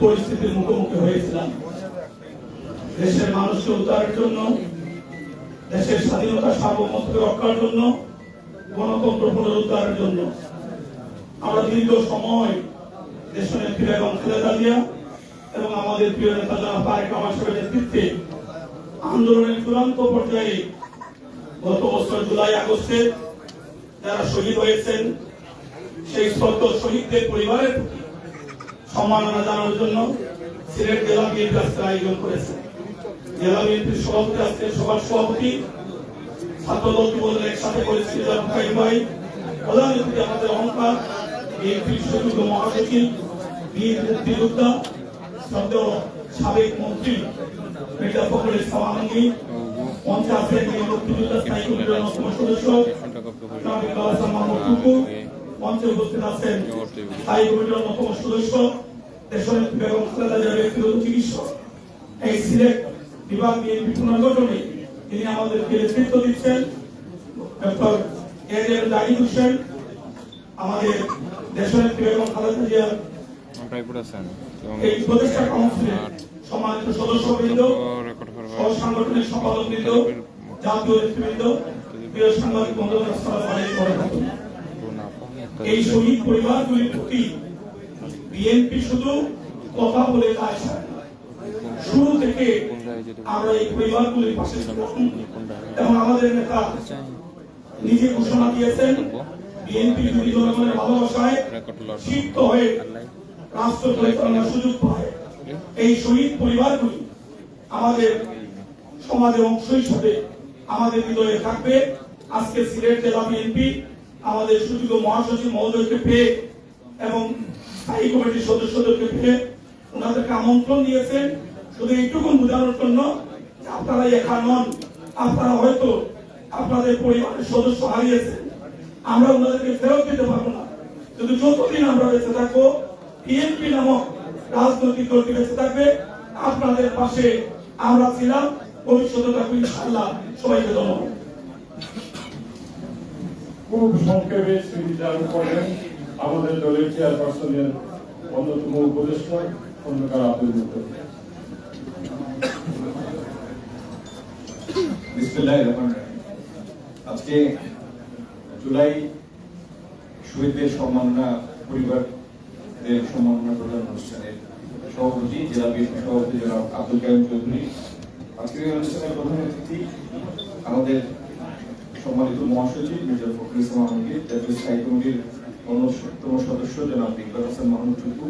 পরিস্থিতির মুখোমুখি হয়েছিলাম। দেশের মানুষকে উদ্ধারের জন্য, দেশের স্বাধীনতা সার্বভৌমত্ব রক্ষার জন্য, গণতন্ত্র পুনরুদ্ধারের জন্য। আমরা দীর্ঘ সময় দেশনেত্রী বেগম খালেদা জিয়া এবং আমাদের প্রিয় নেতা জনাব তারেক রহমান সাহেবের নেতৃত্বে আন্দোলনের চূড়ান্ত পর্যায়ে গত বছর জুলাই আগস্টে যারা শহীদ হয়েছেন, সেই শহীদদের পরিবারের প্রতি সম্মাননা জানানোর জন্য সিলেট জেলা বিএনপি আজকে আয়োজন করেছে। জেলা বিএনপির সভাপতি আজকে সভার সভাপতি ছাত্র দল যুবদল একসাথে করেছিল জনাব ফাহিম ভাই প্রধান আমাদের অহংকার। বিএনপির সুযোগ্য মহাসচিব বীর মুক্তিযোদ্ধা শ্রদ্ধেয় সাবেক মন্ত্রী মির্জা ফখরুল ইসলাম আলমগীর মুক্তিযোদ্ধা স্থায়ী কমিটির অন্যতম সদস্য মঞ্চে উপস্থিত আছেন স্থায়ী কমিটির অন্যতম সদস্য দেশনেত্রী বেগম খালেদা জিয়ার ব্যক্তিগত চিকিৎসক। এই সিলেট বিভাগ বিএনপি পুনর্গঠনে তিনি আমাদেরকে নেতৃত্ব দিচ্ছেন। Doctor A Z M Zahid Hossain আমাদের দেশনেত্রী বেগম খালেদা জিয়ার এই উপদেষ্টা কাউন্সিলের সম্মানিত সদস্যবৃন্দ করবার সাংগঠনিক সম্পাদক জাতীয় নেতৃবৃন্দ প্রিয় সাংবাদিক বন্ধুগণ আসসালামু আলাইকুম। এই শহীদ পরিবারগুলির প্রতি বিএনপি শুধু কথা বলে কাজ শুরু থেকে আমরা এই পরিবারগুলির পাশে এবং আমাদের নেতা নিজে ঘোষণা দিয়েছেন, বিএনপি যদি জনগণের ভালোবাসায় সিদ্ধ হয়ে রাষ্ট্র পরিচালনার সুযোগ পায়, এই শহীদ পরিবারগুলি আমাদের সমাজের অংশ হিসাবে আমাদের হৃদয়ে থাকবে। আজকে সিলেট জেলা বিএনপি আমাদের সুযোগ্য মহাসচিব মহোদয়কে পেয়ে এবং স্থায়ী কমিটির সদস্যদেরকে পেয়ে ওনাদেরকে আমন্ত্রণ দিয়েছেন। শুধু এইটুকু বোঝানোর জন্য আপনারা একা নন, আপনারা হয়তো আপনাদের পরিবারের সদস্য হারিয়েছেন। আমরা ওনাদেরকে ফেরত দিতে পারব না। কিন্তু যতদিন আমরা বেঁচে থাকব বিএনপি নামক রাজনৈতিক দলটি বেঁচে থাকবে। আপনাদের পাশে আমরা ছিলাম। ভবিষ্যতে থাকব ইনশাল্লাহ সবাইকে ধন্যবাদ। খুব সংক্ষেপে স্মৃতিচারণ করবেন আমাদের দলের চেয়ারপারসনের অন্যতম উপদেষ্টা খন্দকার আব্দুল রহিম। আজকে জুলাই শহীদদের সম্মাননা পরিবারদের সম্মাননা প্রদান অনুষ্ঠানের সভাপতি, জেলা বিএনপি সভাপতি জনাব আব্দুল কাইম চৌধুরী, আজকের অনুষ্ঠানের প্রধান অতিথি আমাদের সম্মানিত মহাসচিব মির্জা ফখরুল ইসলাম আলমগীর, জাতীয় স্থায়ী কমিটির অন্যতম সদস্য জনাব ইকবাল হাসান মাহমুদ টুকু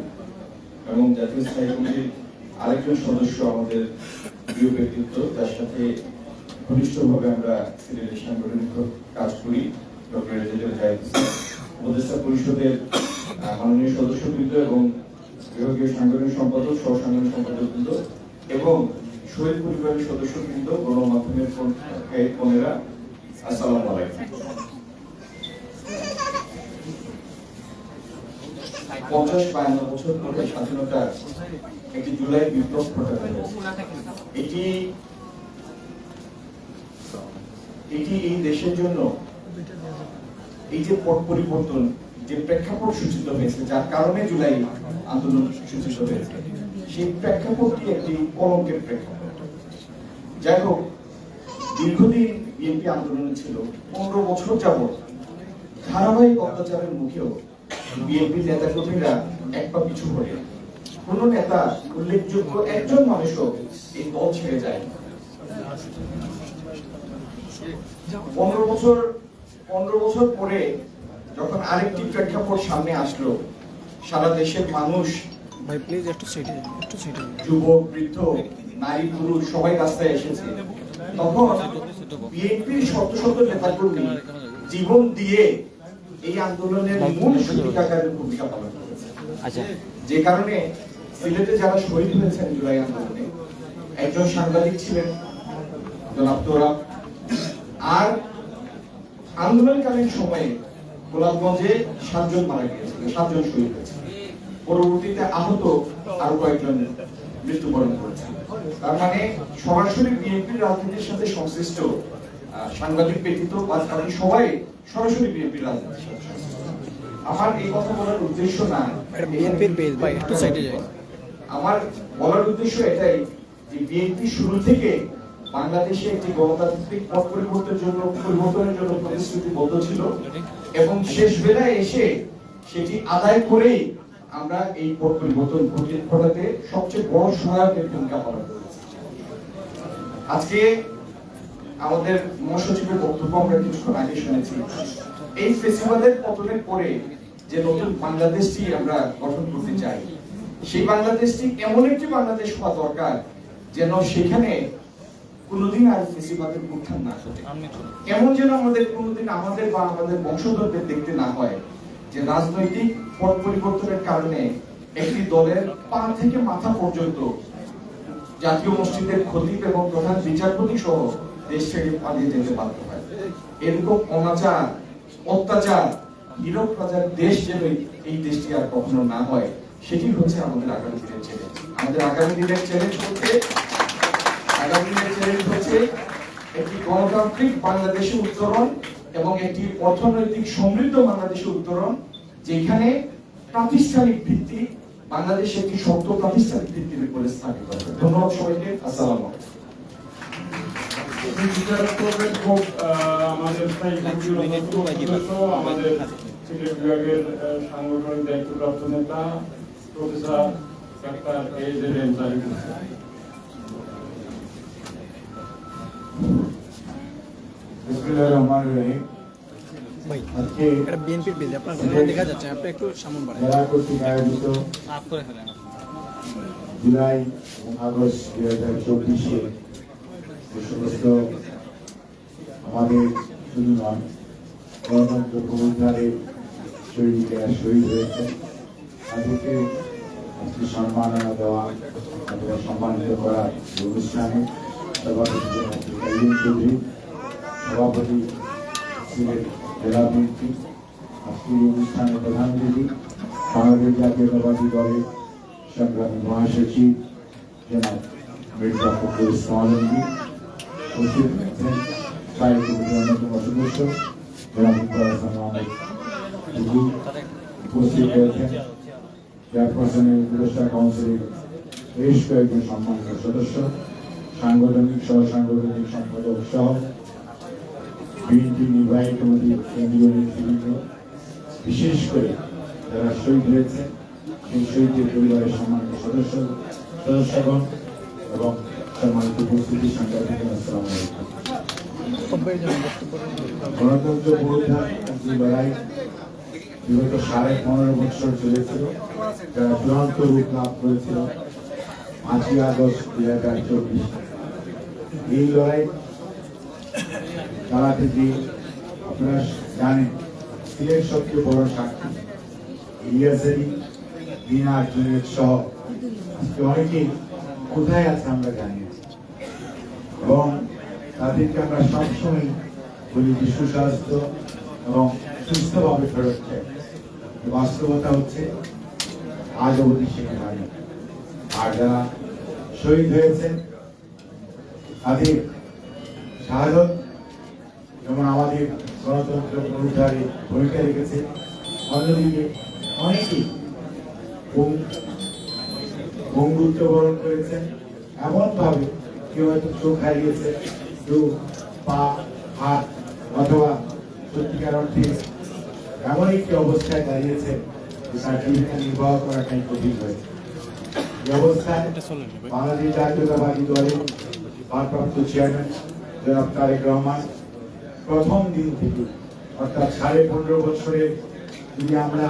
এবং জাতীয় স্থায়ী কমিটির আরেকজন সদস্য আমাদের প্রিয় ব্যক্তিত্ব। যার সাথে ঘনিষ্ঠভাবে আমরা সিলেটের সাংগঠনিক কাজ করি, ডক্টর রেজাজুল জাহিদ উপদেষ্টা পরিষদের মাননীয় সদস্যবৃন্দ এবং বিভাগীয় সাংগঠনিক সম্পাদক, সহ সাংগঠনিক সম্পাদকবৃন্দ এবং শহীদ পরিবারের সদস্যবৃন্দ, গণমাধ্যমের বোনেরা পঞ্চাশ এই দেশের জন্য এই যে পট পরিবর্তন যে প্রেক্ষাপট সূচিত হয়েছে, যার কারণে জুলাই আন্দোলন সূচিত হয়েছে। সেই প্রেক্ষাপটটি একটি কলঙ্কের প্রেক্ষাপট। যাই হোক, দীর্ঘদিন বিএনপি আন্দোলনে ছিল। পনেরো বছর যাবৎ ধারাবাহিক অত্যাচারের মুখেও বিএনপি নেতা কর্মীরা এক পা পিছু হয়ে কোন নেতা উল্লেখযোগ্য একজন মানুষও এই দল ছেড়ে যায় পনেরো বছর পনেরো বছর পরে যখন আরেকটি প্রেক্ষাপট সামনে আসলো সারা দেশের মানুষ ভাই প্লিজ একটু সাইডে যুবক বৃদ্ধ নারী পুরুষ সবাই রাস্তায় এসেছে। তখন বিএনপির শত শত নেতাকর্মী জীবন দিয়ে এই আন্দোলনের মূল ভূমিকাকারের ভূমিকা পালন করেছে। আচ্ছা। যে কারণে সিলেটে যারা শহীদ হয়েছেন জুলাই আন্দোলনে একজন সাংবাদিক ছিলেন জনাব তোরাব আর আন্দোলনকালীন সময়ে গোলাপগঞ্জে সাতজন মারা গিয়েছিল সাতজন শহীদ হয়েছে। পরবর্তীতে আহত আরও কয়েকজন মৃত্যুবরণ করেছে। তার মানে সরাসরি বিএনপির রাজনীতির সাথে সংশ্লিষ্ট সাংবাদিক ব্যতীত বা তাদের সবাই সরাসরি বিএনপির রাজনীতির সাথে আমার এই কথা বলার উদ্দেশ্য না বিএনপির পেজ একটু সাইডে যাই। আমার বলার উদ্দেশ্য এটাই যে বিএনপি শুরু থেকে বাংলাদেশে একটি গণতান্ত্রিক পথ পরিবর্তনের জন্য পরিবর্তনের জন্য প্রতিশ্রুতিবদ্ধ ছিল এবং শেষ বেলায় এসে সেটি আদায় করেই আমরা এই পথ পরিবর্তন ঘটে- ঘটাতে সবচেয়ে বড় সহায়কের ভূমিকা পালন আজকে আমাদের মহাসচিবের বক্তব্য আমরা কিছুক্ষণ আগে শুনেছি। এই ফেস্টিভ্যালের পতনের পরে যে নতুন বাংলাদেশটি আমরা গঠন করতে চাই, সেই বাংলাদেশটি এমন একটি বাংলাদেশ হওয়া দরকার যেন সেখানে কোনোদিন আর ফেস্টিভ্যালের উত্থান না ঘটে। এমন যেন আমাদের কোনোদিন আমাদের বা আমাদের বংশধরদের দেখতে না হয় যে রাজনৈতিক পট পরিবর্তনের কারণে একটি দলের পা থেকে মাথা পর্যন্ত জাতীয় মসজিদের খতিব এবং প্রধান বিচারপতি সহ দেশ ছেড়ে পালিয়ে যেতে বাধ্য হয়। এরকম অনাচার, অত্যাচার হীরক রাজার দেশ যেন এই- দেশটি আর কখনো না হয়, সেটি হচ্ছে আমাদের আগামী দিনের চ্যালেঞ্জ আমাদের আগামী দিনের চ্যালেঞ্জ হচ্ছে, আগামী দিনের চ্যালেঞ্জ হচ্ছে একটি গণতান্ত্রিক বাংলাদেশের উত্তরণ এবং একটি অর্থনৈতিক সমৃদ্ধ বাংলাদেশের উত্তরণ, যেখানে প্রাতিষ্ঠানিক ভিত্তি বাংলাদেশ একটি শক্ত প্রাতিষ্ঠানিক ভিত্তির উপরে স্থাপিত হবে ধন্যবাদ সবাইকে আসসালামু আমাদের আমাদের সিলেট বিভাগের আহ, সাংগঠনিক দায়িত্বপ্রাপ্ত নেতা প্রফেসর ডাক্তার এ জেড এম রহিম। ভাই আজকে এটা বিএনপির পেজ আপনার ঘটনা দেখা যাচ্ছে আপনি একটু সামন বাড়ান। জেলা কর্তৃক আয়োজিত জুলাই আগস্ট দুই হাজার চব্বিশে যে সমস্ত আমাদের শুধু নয় গণতন্ত্র পুনরুদ্ধারে শহীদরা শহীদ হয়েছে। তাদেরকে একটি সম্মাননা দেওয়া অথবা সম্মানিত করার অনুষ্ঠানে সভাপতি সভাপতি ছিলেন জেলা বিএনপি আজকের অনুষ্ঠানে প্রধান অতিথি বাংলাদেশ জাতীয়তাবাদী দলের সংগ্রামী মহাসচিব জনাব মির্জা ফখরুল ইসলাম উপস্থিত স্থায়ী কমিটির অন্যতম সদস্য জনাব উপস্থিত রয়েছেন চেয়ারপারসনের পুরস্কার কাউন্সিলের বেশ কয়েকজন সম্মানিত সদস্য, সাংগঠনিক সহ সাংগঠনিক সম্পাদক সহ বিএনপি নির্বাহী কমিটির কেন্দ্রীয় নেতৃবৃন্দ, বিশেষ করে যারা শহীদ হয়েছে, সেই শহীদের পরিবারের সম্মানিত সদস্য, সদস্যগণ এবং সম্মানিত উপস্থিতি সাংবাদিক, আসসালামু গণতন্ত্র যে লড়াই বিগত সাড়ে পনেরো বছর চলেছিল, যারা চূড়ান্ত রূপ লাভ করেছিল পাঁচই আগস্ট দুই হাজার চব্বিশ। এই লড়াই চালাতে গিয়ে আপনারা জানেন সিলেট সবচেয়ে বড় সাক্ষী ইলিয়াসেরই দিনা জুনেদ সহ অনেকেই কোথায় আছে আমরা জানি এবং তাদেরকে আমরা সবসময় বলি যে সুস্বাস্থ্য এবং সুস্থভাবে ফেরত চাই। বাস্তবতা হচ্ছে, আজ অবধি সেখানে হয়নি। আর যারা শহীদ হয়েছেন, তাদের শাহাদত যেমন আমাদের গণতন্ত্র পুনরুদ্ধারে ভূমিকা রেখেছে অন্যদিকে অনেকেই পঙ্গু- বঙ্গুত্ব বরণ করেছেন। এমনভাবে কেউ হয়তো চোখ হারিয়েছে কেউ পা হাত অথবা সত্যিকার অর্থে এমন একটি অবস্থায় দাঁড়িয়েছে তার জীবিকা নির্বাহ করাটাই কঠিন হয়েছে। এই অবস্থায় বাংলাদেশ জাতীয়তাবাদী দলের ভারপ্রাপ্ত চেয়ারম্যান জনাব তারেক রহমান, প্রথম দিন থেকে, অর্থাৎ সাড়ে পনেরো বছরে যদি আমরা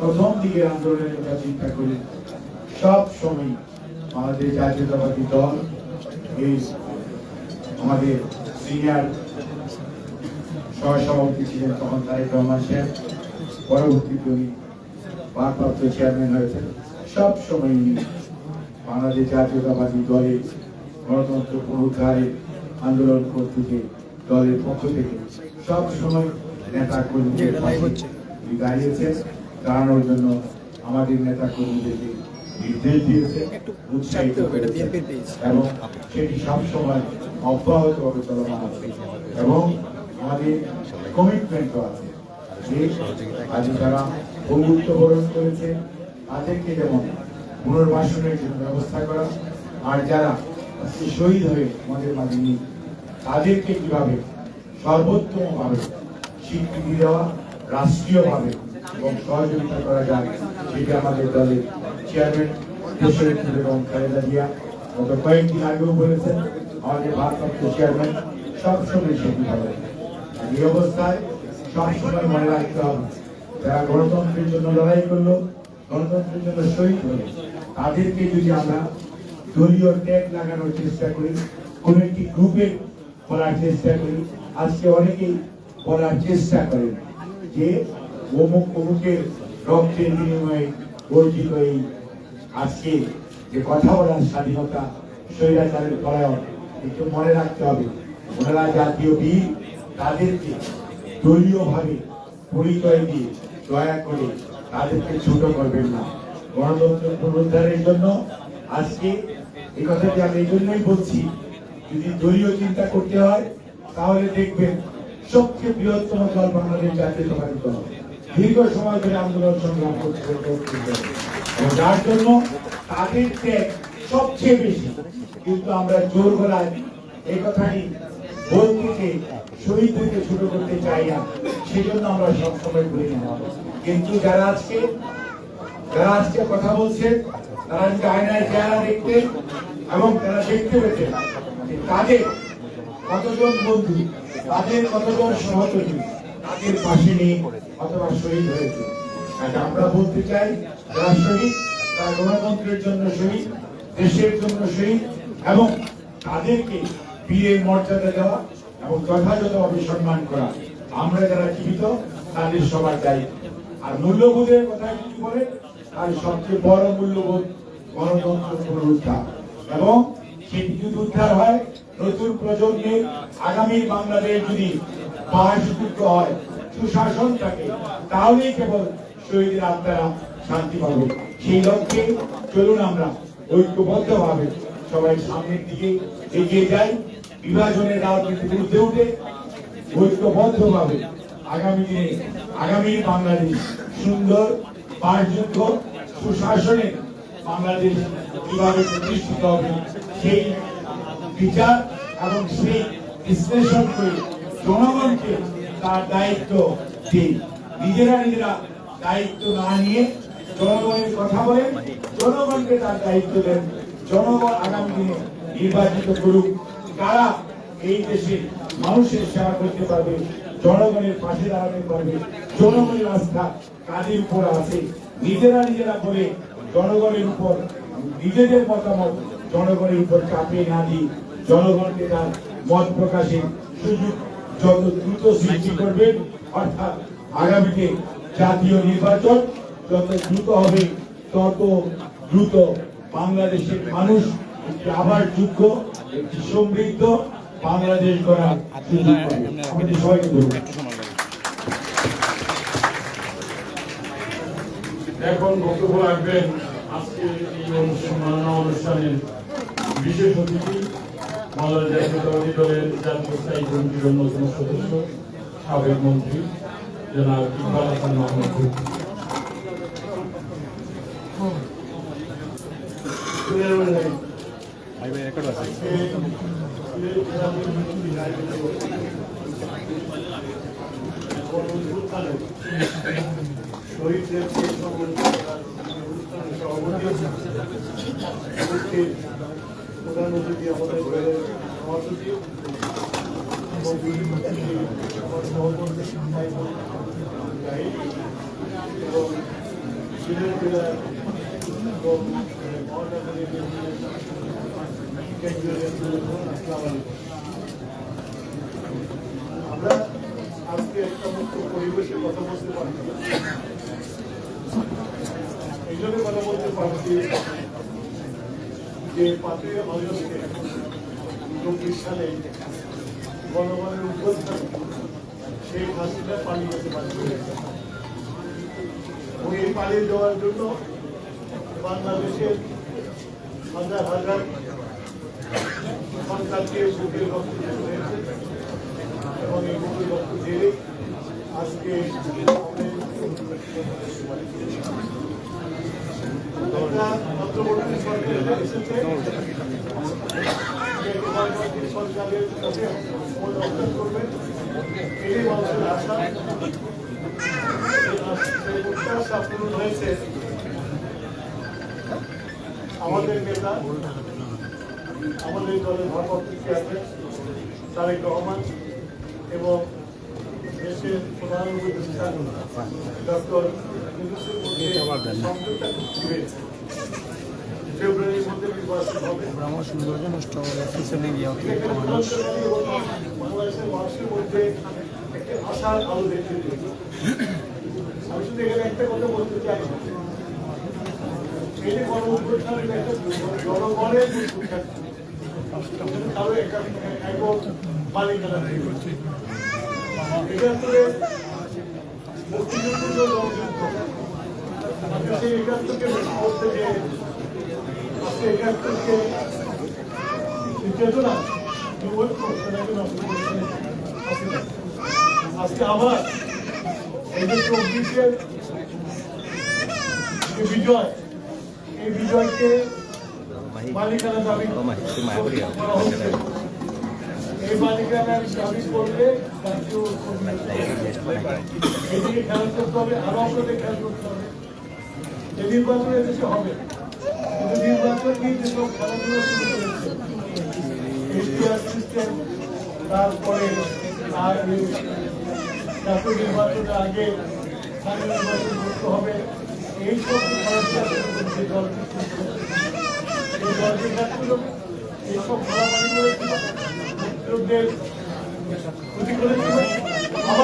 প্রথম দিকের আন্দোলনের কথা চিন্তা করি, সব সময় আমাদের জাতীয়তাবাদী দল, এই আমাদের সিনিয়র সহসভাপতি ছিলেন তখন তারেক রহমান সাহেব, পরবর্তীতে উনি ভারপ্রাপ্ত চেয়ারম্যান হয়েছেন। সব সময় বাংলাদেশ জাতীয়তাবাদী দলে গণতন্ত্র পুনরুদ্ধারে আন্দোলন করতে দলের পক্ষ থেকে সব সময় নেতা কর্মীদের দাঁড়িয়েছেন দাঁড়ানোর জন্য আমাদের নেতা কর্মীদেরকে নির্দেশ দিয়েছে উৎসাহিত করেছে। এবং সেটি সবসময় অব্যাহতভাবে চলমান আছে। এবং আমাদের কমিটমেন্টও আছে যে আজ যারা বন্ধুত্ব বরণ করেছে তাদেরকে যেমন পুনর্বাসনের জন্য ব্যবস্থা করা আর যারা শহীদ হয়ে আমাদের মাঝে নেই তাদেরকে কীভাবে সর্বোত্তমভাবে স্বীকৃতি দেওয়া রাষ্ট্রীয়ভাবে এবং সহযোগিতা করা যায়, সেটা আমাদের দলের চেয়ারম্যান এবং খালেদা জিয়া গত কয়েকদিন আগেও বলেছেন, আমাদের ভারপ্রাপ্ত চেয়ারম্যান সবসময় সেটি হবে এই অবস্থায় সবসময় মনে রাখতে হবে, যারা গণতন্ত্রের জন্য লড়াই করল, গণতন্ত্রের জন্য শহীদ হলো, তাদেরকে যদি আমরা দলীয় ট্যাগ লাগানোর চেষ্টা করি, কোন একটি গ্রুপে বলার চেষ্টা করি। আজকে অনেকেই বলার চেষ্টা করেন যে অমুক অমুকের রক্তের বিনিময়ে অর্জিত এই আজকে যে কথা বলার স্বাধীনতা, স্বৈরাচারের পরায়ণ, একটু মনে রাখতে হবে। ওনারা জাতীয় বীর, তাদেরকে দলীয়ভাবে পরিচয় দিয়ে দয়া করে তাদেরকে ছোট করবেন না। গণতন্ত্র পুনরুদ্ধারের জন্য আজকে এই কথাটি আমি এই জন্যই বলছি যদি দলীয় চিন্তা করতে হয়, তাহলে দেখবেন সবচেয়ে বৃহত্তম দল বাংলাদেশ জাতীয়তাবাদী দল। দীর্ঘ সময় ধরে আন্দোলন সংগ্রাম করছে। এবং যার জন্য তাদের ত্যাগ সবচেয়ে বেশি। কিন্তু আমরা জোর গলায় এই কথাটি বলতে শহীদদেরকে ছোট করতে চাই না। সেজন্য আমরা সবসময় বলি না কিন্তু যারা আজকে যারা আজকে কথা বলছে, তারা যদি আয়নায় চেহারা দেখতেন এবং তারা দেখতে পেতেন যে তাদের কতজন বন্ধু, তাদের কতজন সহযোগী, তাদের পাশে নিয়ে অথবা শহীদ হয়েছে। আজ আমরা বলতে চাই, যারা শহীদ, তারা গণতন্ত্রের জন্য শহীদ, দেশের জন্য শহীদ, এবং তাদেরকে বীরের মর্যাদা দেওয়া এবং যথাযথভাবে সম্মান করা। আমরা যারা জীবিত, তাদের সবার দায়িত্ব। আর মূল্যবোধের কথা যদি বলে তার সবচেয়ে বড় মূল্যবোধ গণতন্ত্র পুনরুদ্ধার। এবং যদি উদ্ধার হয়, নতুন আগামী বাংলাদেশ যদি বাসযোগ্য হয় সুশাসন থাকে তাহলেই কেবল শহীদের আত্মারা শান্তি পাবে। সেই লক্ষ্যে চলুন আমরা সবাই সামনের দিকে এগিয়ে যাই। বিভাজনের রাজনীতি বিরুদ্ধে উঠে আগামী দিনে আগামী বাংলাদেশ সুন্দর, বাসযোগ্য সুশাসনে বাংলাদেশ কীভাবে প্রতিষ্ঠিত হবে সেই বিচার এবং সেই বিশ্লেষণ করে জনগণকে তার দায়িত্ব দিই নিজেরা নিজেরা দায়িত্ব না নিয়ে জনগণের কথা বলেন জনগণকে তার দায়িত্ব দেন। জনগণ আগামী দিনে নির্বাচিত করুক। কারা এই দেশে মানুষের সেবা করতে পারবে, জনগণের পাশে দাঁড়াতে পারবে, জনগণের আস্থা কাদের উপর আছে? নিজেরা নিজেরা বলে জনগণের উপর নিজেদের মতামত জনগণের উপর চাপিয়ে না দিয়ে জনগণকে তার মত প্রকাশের সুযোগ যত দ্রুত সৃষ্টি করবেন অর্থাৎ আগামীতে জাতীয় নির্বাচন যত দ্রুত হবে, তত দ্রুত বাংলাদেশের মানুষ আবার যোগ্য, একটি সমৃদ্ধ বাংলাদেশ গড়ার সুযোগ পাবে। আমাদের সবাইকে ধন্যবাদ। এখন বক্তব্য রাখবেন আজকে এই অনুষ্ঠান অনুষ্ঠানের বিশেষ অতিথি বাংলাদেশ জাতীয়তাবাদী দলের জাতীয় স্থায়ী কমিটির অন্যতম সদস্য সাবেক মন্ত্রী জনাব ইকবাল হাসান মাহমুদ। ভাই প্রধান অতিথি আমাদের সভাপতি এবং সিলেট জেলার এবং একটা মুক্ত পরিবেশে কথা বলতে পারছি এই জন্য কথা বলতে পারছি। যে পাঁচই আগস্টে চব্বিশ সালে গণমানের উদ্বোধন সেই হাসিনা পালিয়ে যেতে পারছে এবং এই পালিয়ে যাওয়ার জন্য বাংলাদেশের হাজার হাজার সন্তানকে বুকের রক্ত হয়েছে এবং এই বুকের রক্ত দিয়ে আজকে আমাদের সরকারের আমাদের নেতা। আমাদের দলের ভারপ্রাপ্ত চেয়ারম্যান তারেক রহমান এবং দেশের প্রধান উপদেষ্টা ডক্টর ইউনুসের মধ্যে সংযুক্ত হয়েছে ফেব্রুয়ারির মধ্যে নির্বাচন হবে। আমার সৌন্দর্য নষ্ট হবে পিছনে গিয়ে অতিরিক্ত এখানে মানুষ। বাংলাদেশের মানুষের মধ্যে একটি আশার আলো দেখতে আমি শুধু এখানে একটা কথা বলতে চাই। এই যে গণ উত্থানের একটা জনগণের কারও মালিকানা থেকে হচ্ছে। একাত্তরে মুক্তিযুদ্ধ জনযুদ্ধ, সেই একাত্তরকে যে আজকে চেতনা আবার এই যে চব্বিশের যে বিজয় এই বিজয়কে মালিকানা দাবি এই মালিকানার দাবি করলে এদিকে খেয়াল করতে হবে আরও আপনাদের খেয়াল করতে হবে। যে নির্বাচন এদেশে হবে। কিন্তু নির্বাচন যেসব খেলাধুলা সিস্টেম তারপরে আর জাতীয় নির্বাচনের আগে স্থানীয় হবে। এইসব খরচটা যে দল এই কাজগুলো এইসব ভাড়াবাড়ি করেছিল এখন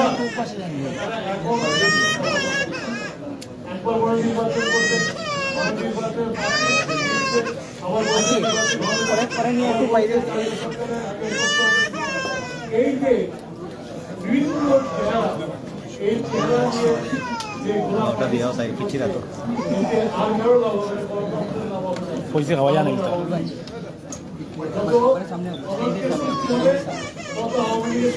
একবার বড় নির্বাচন করতে বড় নির্বাচন আবার বড় নির্বাচন হবে। এই যে বিভিন্ন চেহারা এই চেহারা নিয়ে যে ঘোরাফেরা এতে আর কারো লাভ হবে না, গণতন্ত্রের লাভ হবে না। পয়সা খাওয়া জানে যত কংগ্রেস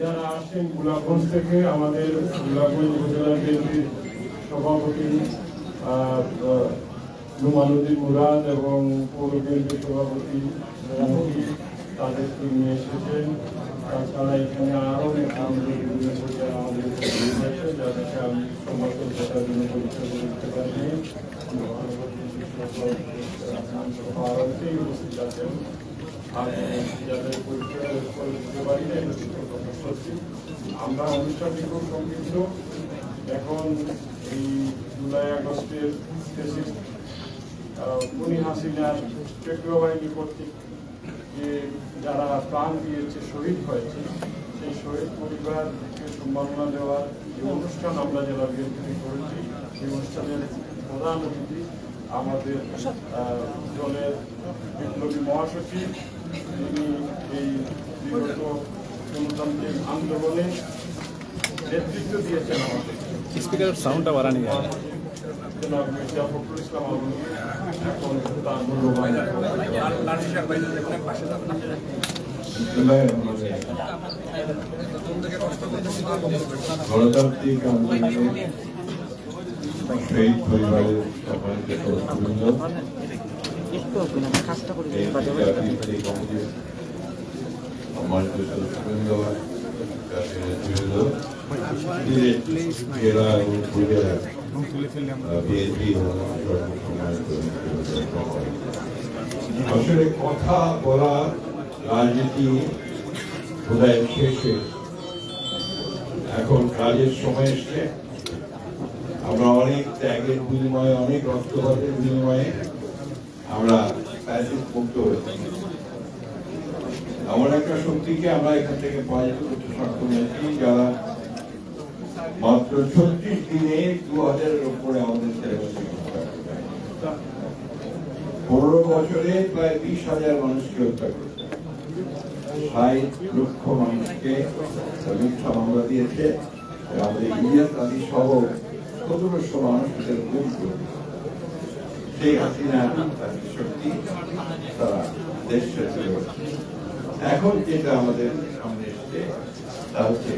যারা আসেন গোলাপগঞ্জ থেকে, আমাদের গোলাপগঞ্জ উপজেলা বিএনপির সভাপতি নুমানুদ্দিন মুরাদ এবং পৌর বিএনপির সভাপতি তাদেরকে নিয়ে এসেছেন। তাছাড়া এখানে আরও আমাদের যাদেরকে আমি সমর্থন করার জন্য পরিচয় করে দিতে পারিনি। উপস্থিত আছেন। আর যাদের পরিচয় দিতে পারি সত্যি। আমরা অনুষ্ঠানটি খুব সংক্ষিপ্ত এখন এই জুলাই আগস্টের খুনি হাসিনার বাহিনী কর্তৃক যে যারা প্রাণ দিয়েছে, শহীদ হয়েছে, সেই শহীদ পরিবারকে সম্মাননা দেওয়ার যে অনুষ্ঠান আমরা জেলা বিএনপি করেছি, সেই অনুষ্ঠানের প্রধান অতিথি আমাদের দলের বিপ্লবী মহাসচিব তিনি এই বিগত গণতান্ত্রিক আন্দোলনে নেতৃত্ব দিয়েছেন আমাদের। স্পিকারের সাউন্ডটা বাড়ানি। গণতান্ত্রিক আন্দোলনে শহীদ পরিবারের সম্মানিত সদস্যবৃন্দ এই জাতীয় কমিটির সম্মানিত সদস্যবৃন্দ জেলা এবং আসলে কথা বলা, রাজনীতি বোধহয় শেষ। এখন কাজের সময় এসছে। আমরা অনেক ত্যাগের বিনিময়ে, অনেক রক্তপাতের বিনিময়ে আমরা প্যাসিভ মুক্ত হয়েছি। এমন একটা শক্তিকে আমরা এখান থেকে পরাজিত সক্ষম হয়েছি, যারা মাত্র ছত্রিশ দিনে দু হাজারের উপরে আমাদের। পনেরো বছরে প্রায় বিশ হাজার মানুষকে হত্যা হয়। ষাট লক্ষ মানুষকে মিথ্যা মামলা দিয়েছে আমাদের ইলিয়াস সহ সতেরোশো করেছে সেই হাসিনা শক্তি, তারা দেশ। এখন যেটা আমাদের সামনে এসছে, তা হচ্ছে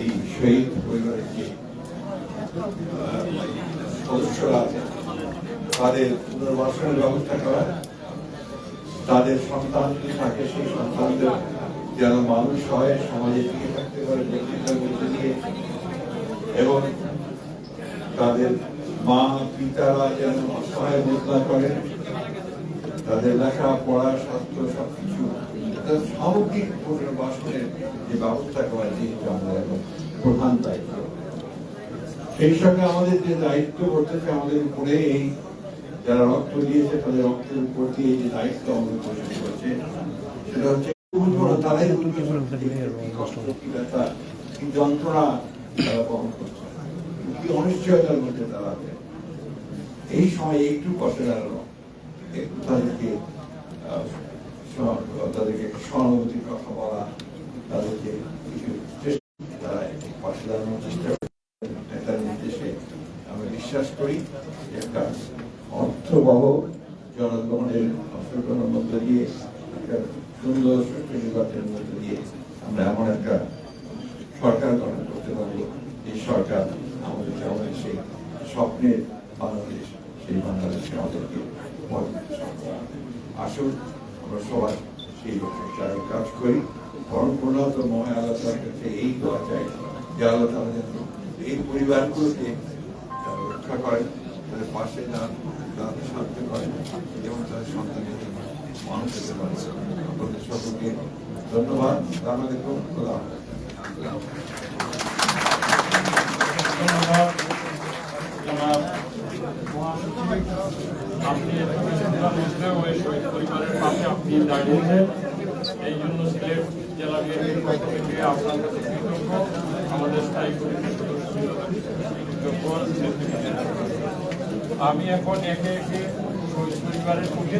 এই শহীদ পরিবারের যে সদস্যরা আছেন, তাদের পুনর্বাসনের ব্যবস্থা করা, তাদের সন্তান থাকে, সেই সন্তানদের যেন মানুষ হয়, সমাজে টিকে থাকতে পারে বক্তৃতার মধ্যে দিয়ে, এবং তাদের মা পিতারা যেন অসহায় বোধ না করেন তাদের লেখা, পড়া, স্বাস্থ্য, সবকিছু সামগ্রিক পুনর্বাসনের যে ব্যবস্থা করা যেহেতু এখন প্রধান দায়িত্ব। সেই সঙ্গে আমাদের যে দায়িত্ব করতেছে আমাদের উপরে এই যারা রক্ত দিয়েছে, তাদের রক্তের উপর দিয়ে যে দায়িত্ব আমাদের পোষণ করছে সেটা হচ্ছে তারাই যন্ত্রণা তারা বহন করছে তারা এই সময় একটু কষ্ট দাঁড়ানো তাদেরকে তাদেরকে সহানুভূতির কথা বলা, তাদেরকে কিছু তারা পাশে দাঁড়ানোর চেষ্টা নেতার নির্দেশে আমি বিশ্বাস করি একটা অর্থবহ জনগণের অংশগ্রহণের মধ্যে দিয়ে, একটা সুন্দর সুষ্ঠু নির্বাচনের মধ্যে দিয়ে আমরা এমন একটা সরকার গঠন করতে পারব এই সরকার আমাদের সেই স্বপ্নের বাংলাদেশ, সেই বাংলাদেশে আমাদেরকে উপহার দিতে সক্ষম হবে। আসুন, আমরা সবাই সেই লক্ষ্যে কাজ করি। বরং প্রণত মহায় আল্লাহ তালার কাছে এই দোয়া চাই যে আল্লাহ তালা যেন এই পরিবারগুলোকে রক্ষা করেন, তাদের পাশে যান তাদের সাহায্য করেন এবং তাদের সন্তানের মানুষ হতে পারে। আপনাদের সকলকে ধন্যবাদ। আমাদেরকে খোলা ধন্যবাদ। আপনি কিছুক্ষণের মধ্যেও এই শহীদ পরিবারের পাশে আপনি দাঁড়িয়েছেন এই জন্য সিলেট জেলা বিএনপির পক্ষ থেকে আপনার কাছে কৃতজ্ঞ আমাদের স্থায়ী কমিটির। আমি এখন একে একে শহীদ পরিবারের পক্ষে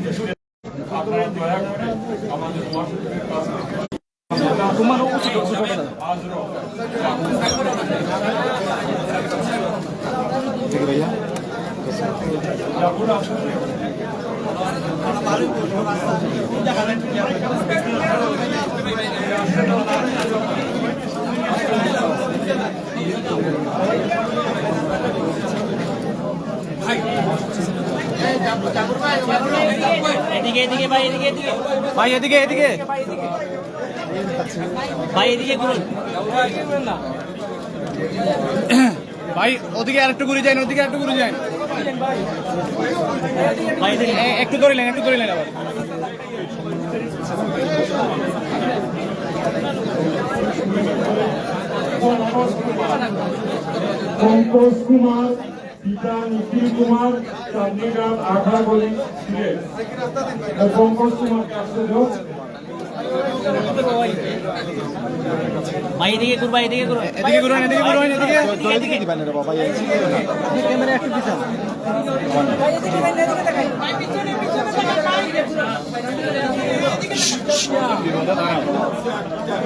আপনারা দয়া করে আমাদের মহাসচিবের কাছ থেকে আসুন এদিকে এদিকে ভাই এদিকে এদিকে। ভাই এদিকে এদিকে। ভাই এদিকে ঘুরুন। ভাই ওদিকে আর একটু ঘুরে যান ওদিকে আর একটু ঘুরে যান। ভাই এদিকে এ- একটু একটু ধরিলেন আবার। পঙ্কজ কুমার পিতা নিখিল কুমার চন্ডীগড় আখাগলি সিলেট পঙ্কজ আসতে দাও ভাই এদিকে ঘুর ভাই এদিকে ঘুরুন এদিকে ঘুরুন এদিকে ঘুরুন এদিকে। এদিকে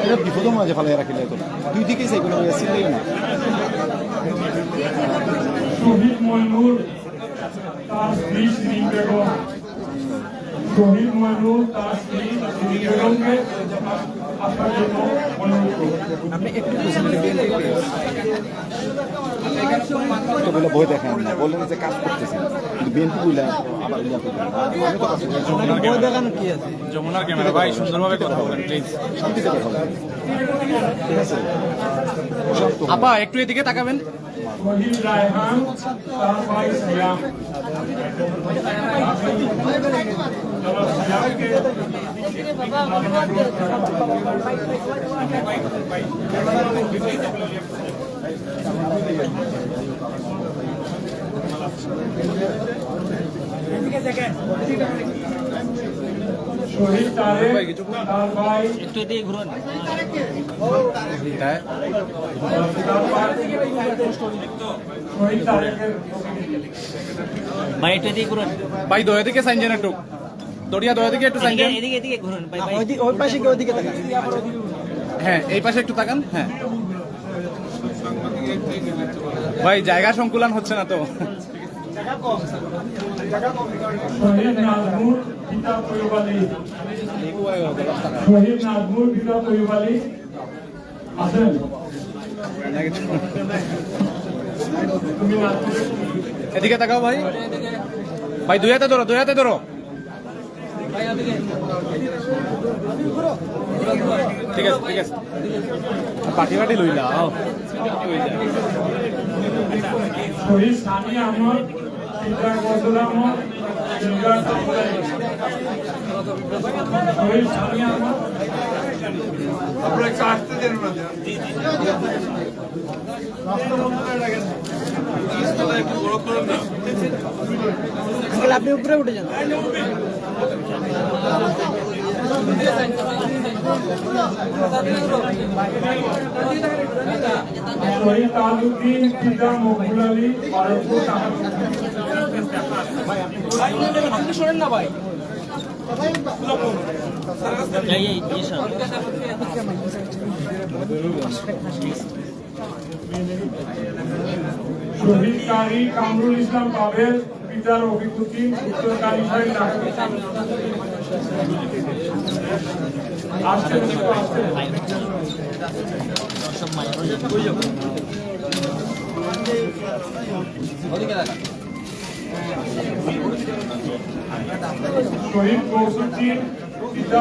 এটা বিপদ মাঝে ফেলে রাখিলে তো। দুই দিকে সেগুলো ছিলই না? শহীদ মইনুর তার স্ত্রী শ্রী বেগম। শহীদ তার স্ত্রী জন্য অনুরোধ করব আপনি একটু বলে বই দেখেন না বললেন যে কাজ করতেছেন। কিন্তু বিএনপি বলে আবার ইয়া করবেন না। আমি তো কাজ করতেছি। বই দেখানো কি আছে? যমুনার ক্যামেরা। ভাই সুন্দরভাবে কথা বলেন প্লিজ শান্তিতে কথা বলেন। ঠিক আছে? আপা একটু এদিকে তাকাবেন। শহীদ তারেক তার ভাই একটু এদিকে ঘুরুন তার ভাই শহীদ তারেকের ভাই একটু এদিকে ঘুরুন ভাই দয়া দিকে সাইন যান একটু দড়িয়া দয়া দিকে একটু এদিকে এদিকে ঘুরুন ভাই ওই পাশে কি ওইদিকে তাকান। হ্যাঁ এই পাশে একটু তাকান হ্যাঁ। ভাই জায়গা সংকুলন হচ্ছে না তো। আছেন এদিকে তাকাও ভাই। ভাই দুই হাতে ধরো দুই হাতে ধরো। ঠিক আছে ঠিক আছে। পাটি পাটি লইলা আও শহীদ সানি আহমদ পিতা গজল আহমদ দুর্গা সামুদায়িক শহীদ সানি আহমদ আপনি উপরে উঠে যান শহীদ তাজউদ্দিন পিতা মকবুল আলী বারোপুর এই এই এই সব শহীদ কারি কামরুল ইসলাম পাবেল পিতার অভিজ্ঞতি উত্তরকারী ঢাকা আসছেন শহীদ কৌসুদ্দিন পিতা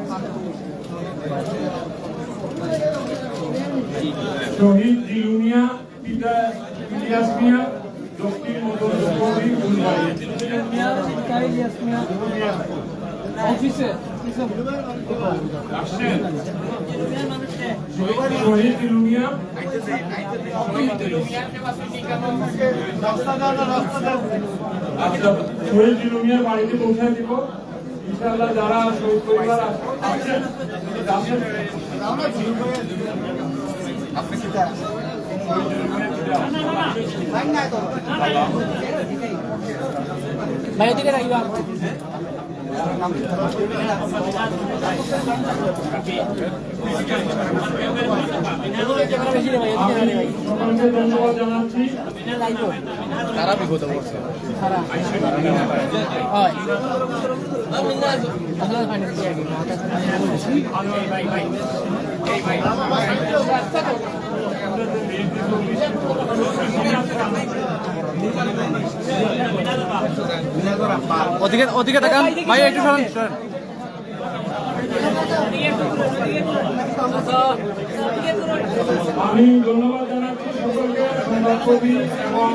শহীদ জিলুমিয়া পিতা ইলিয়াস মিয়া দক্ষিণ মধ্যপ্রদেশ ফুলবাড়ি শহীদ জিলুমিয়া আচ্ছা শহীদ বাড়িতে পৌঁছায় দিব। ইনশাআল্লাহ যারা শহীদ পরিবার ভাই এদিকে রাখবা ধন্যবাদ জানাচ্ছি তারা বিপদে পড়ছে ওদিকে ওদিকে তাকান ভাই একটু আমি ধন্যবাদ জানাচ্ছি সকলকে। এবং